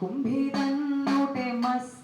కుంభిదన్నుటే మస్తు